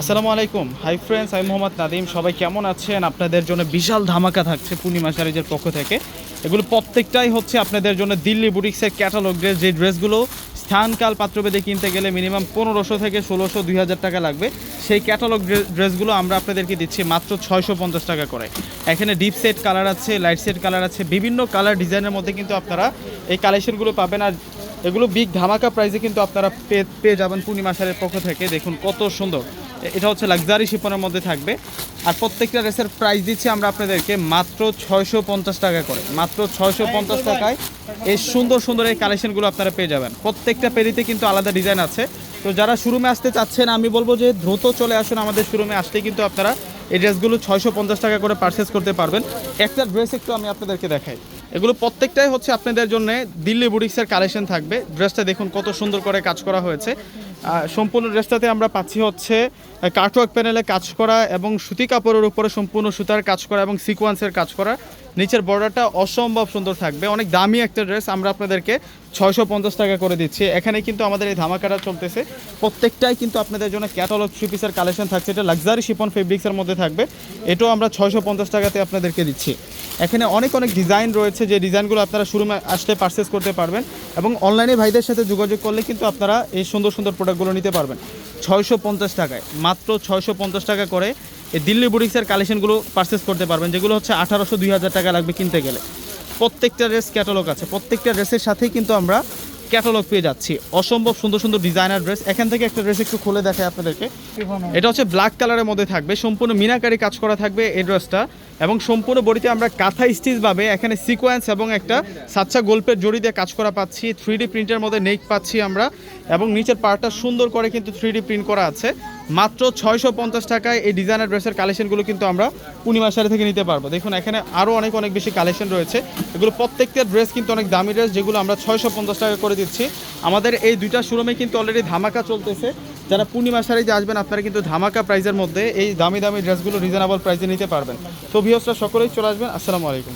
আসসালামু আলাইকুম। Hi friends আমি মোহাম্মদ নাদিম সবাই কেমন আছেন? আপনাদের জন্য বিশাল ধামাকা থাকছে পূর্ণিমা শাড়িজের পক্ষ থেকে। এগুলো প্রত্যেকটাই হচ্ছে আপনাদের জন্য দিল্লি বুটিক্সের ক্যাটালগ ড্রেস যে ড্রেসগুলো স্থানকাল পাত্রভেদে কিনতে গেলে মিনিমাম পনেরোশো থেকে ষোলোশো, দুই হাজার টাকা লাগবে, সেই ক্যাটালগ ড্রেসগুলো আমরা আপনাদেরকে দিচ্ছি মাত্র ছয়শো পঞ্চাশ টাকা করে। এখানে ডিপ সেট কালার আছে লাইট সেট কালার আছে, বিভিন্ন কালার ডিজাইনের মধ্যে কিন্তু আপনারা এই কালেকশনগুলো পাবেন। আর এগুলো বিগ ধামাকা প্রাইসে কিন্তু আপনারা পেয়ে যাবেন পূর্ণিমা শাড়ির পক্ষ থেকে। দেখুন কত সুন্দর। এটা হচ্ছে লাক্সারি শিপনের মধ্যে থাকবে। আর প্রত্যেকটা ড্রেসের প্রাইস দিচ্ছি আমরা আপনাদেরকে মাত্র ছয়শো পঞ্চাশ টাকা করে। মাত্র ছয়শো পঞ্চাশ টাকায় এই সুন্দর সুন্দর এই কালেকশনগুলো আপনারা পেয়ে যাবেন। প্রত্যেকটা পেরিতে কিন্তু আলাদা ডিজাইন আছে। তো যারা শোরুমে আসতে চাচ্ছেন, আমি বলব যে দ্রুত চলে আসুন আমাদের শোরুমে আসতে কিন্তু আপনারা এই ড্রেসগুলো ছয়শো পঞ্চাশ টাকা করে পারচেস করতে পারবেন। একটা ড্রেস একটু আমি আপনাদেরকে দেখাই। এগুলো প্রত্যেকটাই হচ্ছে আপনাদের জন্য দিল্লি বুটিক্সের কালেকশন থাকবে। ড্রেসটা দেখুন কত সুন্দর করে কাজ করা হয়েছে। সম্পূর্ণ ড্রেসটাতে আমরা পাচ্ছি হচ্ছে কার্টওয়ার্ক প্যানেলে কাজ করা এবং সুতি কাপড়ের উপরে সম্পূর্ণ সুতার কাজ করা এবং সিকোয়েন্সের কাজ করা। নিচের বর্ডারটা অসম্ভব সুন্দর থাকবে। অনেক দামি একটা ড্রেস আমরা আপনাদেরকে ছয়শো পঞ্চাশ টাকা করে দিচ্ছি। এখানে কিন্তু আমাদের এই ধামাকাটা চলতেছে। প্রত্যেকটাই কিন্তু আপনাদের জন্য ক্যাটালগ পিসের কালেকশন থাকছে। এটা লাক্সারি শিপন ফেব্রিক্সের মধ্যে থাকবে। এটাও আমরা ছয়শো পঞ্চাশ টাকাতে আপনাদেরকে দিচ্ছি। এখানে অনেক অনেক ডিজাইন রয়েছে। যে ডিজাইনগুলো আপনারা শুরুমে আসতে পারচেস করতে পারবেন এবং অনলাইনে ভাইদের সাথে যোগাযোগ করলে কিন্তু আপনারা এই সুন্দর সুন্দর প্রোডাক্টগুলো নিতে পারবেন। ছয়শো পঞ্চাশ টাকায়। মাত্র ছয়শো পঞ্চাশ টাকা করে এই দিল্লি বুটিক্সের কালেকশনগুলো পারচেস করতে পারবেন, যেগুলো হচ্ছে আঠারোশো দুই হাজার টাকা লাগবে কিনতে গেলে। প্রত্যেকটা রেস ক্যাটালগ আছে। প্রত্যেকটা রেসের সাথেই কিন্তু আমরা ক্যাটালগ পেয়ে যাচ্ছি। অসম্ভব সুন্দর সুন্দর ডিজাইনার ড্রেস এখান থেকে একটা ড্রেস একটু খুলে দেখায় আপনাদেরকে। এটা হচ্ছে ব্ল্যাক কালারের মধ্যে থাকবে। সম্পূর্ণ মিনাকারি কাজ করা থাকবে এই ড্রেসটা এবং সম্পূর্ণ বডিতে আমরা কাঁথা স্টিচ ভাবে এখানে সিকোয়েন্স এবং একটা সাচ্চা গল্পের জড়ি দিয়ে কাজ করা পাচ্ছি। থ্রি প্রিন্টের মধ্যে নেক পাচ্ছি আমরা। এবং নিচের পার্টটা সুন্দর করে কিন্তু থ্রি প্রিন্ট করা আছে। মাত্র ছয়শো পঞ্চাশ টাকায় এই ডিজাইনার ড্রেসের কালেকশনগুলো কিন্তু আমরা পূর্ণিমা শাড়ি থেকে নিতে পারব। দেখুন, এখানে আরও অনেক অনেক বেশি কালেকশন রয়েছে। এগুলো প্রত্যেকটা ড্রেস কিন্তু অনেক দামি ড্রেস যেগুলো আমরা ছয়শো পঞ্চাশ টাকা করে দিচ্ছি। আমাদের এই দুইটা শোরুমে কিন্তু অলরেডি ধামাকা চলতেছে। যারা পূর্ণিমা শাড়িতে আসবেন, আপনারা কিন্তু ধামাকা প্রাইজের মধ্যে এই দামি দামি ড্রেসগুলো রিজনেবল প্রাইসে নিতে পারবেন। তো ভিওসরা সকলেই চলে আসবেন। আসসালামু আলাইকুম।